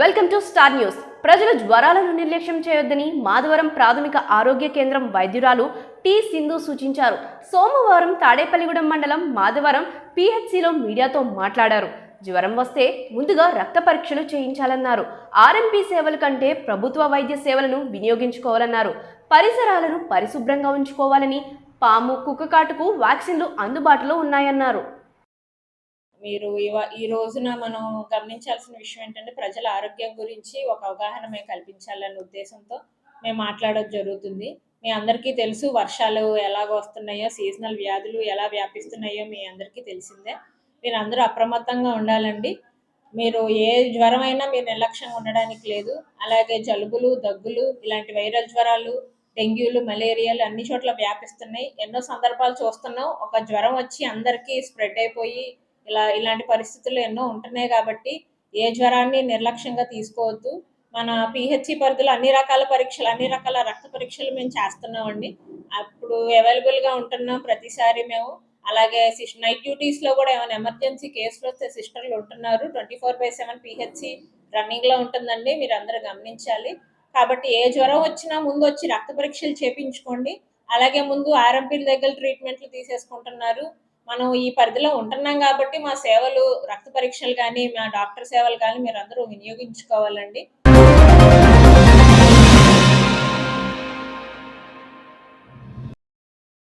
Welcome to star news. ప్రజలు జ్వరాలను నిర్లక్ష్యం చేయొద్దని మాధవరం ప్రాథమిక ఆరోగ్య కేంద్రం వైద్యురాలు టి సింధు సూచించారు. సోమవారం తాడేపల్లిగూడెం మండలం మాధవరం పిహెచ్సిలో మీడియాతో మాట్లాడారు. జ్వరం వస్తే ముందుగా రక్త పరీక్షలు చేయించాలన్నారు. ఆర్ఎంపీ సేవల కంటే ప్రభుత్వ వైద్య సేవలను వినియోగించుకోవాలన్నారు. పరిసరాలను పరిశుభ్రంగా ఉంచుకోవాలని పాము కుక్కకాటుకు వ్యాక్సిన్లు అందుబాటులో ఉన్నాయన్నారు. మీరు ఇవ- ఈ రోజున మనం గమనించాల్సిన విషయం ఏంటంటే ప్రజల ఆరోగ్యం గురించి ఒక అవగాహన మేము కల్పించాలనే ఉద్దేశంతో మేము మాట్లాడడం జరుగుతుంది. మీ అందరికీ తెలుసు వర్షాలు ఎలాగ వస్తున్నాయో సీజనల్ వ్యాధులు ఎలా వ్యాపిస్తున్నాయో మీ అందరికీ తెలిసిందే. మీరు అందరూ అప్రమత్తంగా ఉండాలండి. మీరు ఏ జ్వరం అయినా మీరు నిర్లక్ష్యంగా ఉండడానికి లేదు. అలాగే జలుబులు దగ్గులు ఇలాంటి వైరల్ జ్వరాలు డెంగ్యూలు మలేరియాలు అన్ని చోట్ల వ్యాపిస్తున్నాయి. ఎన్నో సందర్భాలు చూస్తున్నాం. ఒక జ్వరం వచ్చి అందరికీ స్ప్రెడ్ అయిపోయి ఇలా ఇలాంటి పరిస్థితులు ఎన్నో ఉంటున్నాయి కాబట్టి ఏ జ్వరాన్ని నిర్లక్ష్యంగా తీసుకోవద్దు. మన పిహెచ్సి పరిధిలో అన్ని రకాల పరీక్షలు అన్ని రకాల రక్త పరీక్షలు మేము చేస్తున్నామండి. అప్పుడు అవైలబుల్గా ఉంటున్నాం ప్రతిసారి మేము. అలాగే సిస్ నైట్ డ్యూటీస్లో కూడా ఏమైనా ఎమర్జెన్సీ కేసులు వస్తే సిస్టర్లు ఉంటున్నారు. Twenty four by seven PHC రన్నింగ్లో ఉంటుందండి. మీరు అందరూ గమనించాలి. కాబట్టి ఏ జ్వరం వచ్చినా ముందు వచ్చి రక్త పరీక్షలు చేపించుకోండి. అలాగే ముందు ఆర్ఎంపీల దగ్గర ట్రీట్మెంట్లు తీసేసుకుంటున్నారు. మనం ఈ పరిధిలో ఉంటున్నాం కాబట్టి మా సేవలు రక్త పరీక్షలు కానీ మా డాక్టర్ సేవలు కానీ మీరు అందరూ వినియోగించుకోవాలండి.